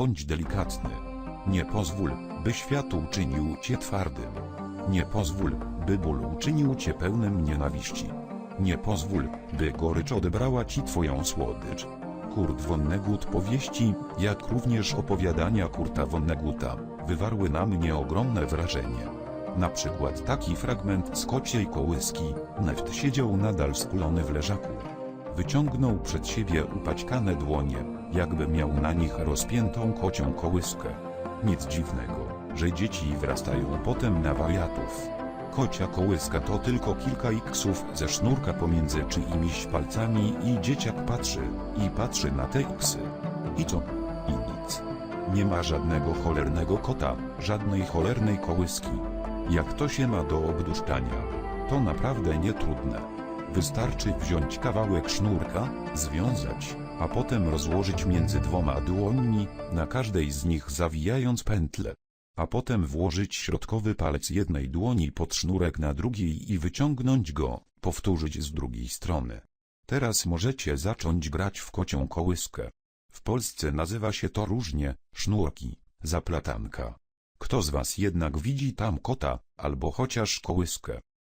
Bądź delikatny. Nie pozwól, by świat uczynił cię twardym. Nie pozwól, by ból uczynił cię pełnym nienawiści. Nie pozwól, by gorycz odebrała ci twoją słodycz. Kurt Vonnegut powieści, jak również opowiadania Kurta Vonneguta, wywarły na mnie ogromne wrażenie. Na przykład taki fragment z kociej kołyski, Neft siedział nadal skulony w leżaku. Wyciągnął przed siebie upaćkane dłonie, jakby miał na nich rozpiętą kocią kołyskę. Nic dziwnego, że dzieci wrastają potem na wariatów. Kocia kołyska to tylko kilka iksów ze sznurka pomiędzy czyimiś palcami i dzieciak patrzy, i patrzy na te iksy. I co? I nic. Nie ma żadnego cholernego kota, żadnej cholernej kołyski. Jak to się ma do obduszczania? To naprawdę nietrudne. Wystarczy wziąć kawałek sznurka, związać, a potem rozłożyć między dwoma dłońmi, na każdej z nich zawijając pętlę. A potem włożyć środkowy palec jednej dłoni pod sznurek na drugiej i wyciągnąć go, powtórzyć z drugiej strony. Teraz możecie zacząć grać w kocią kołyskę. W Polsce nazywa się to różnie, sznurki, zaplatanka. Kto z was jednak widzi tam kota, albo chociaż kołyskę?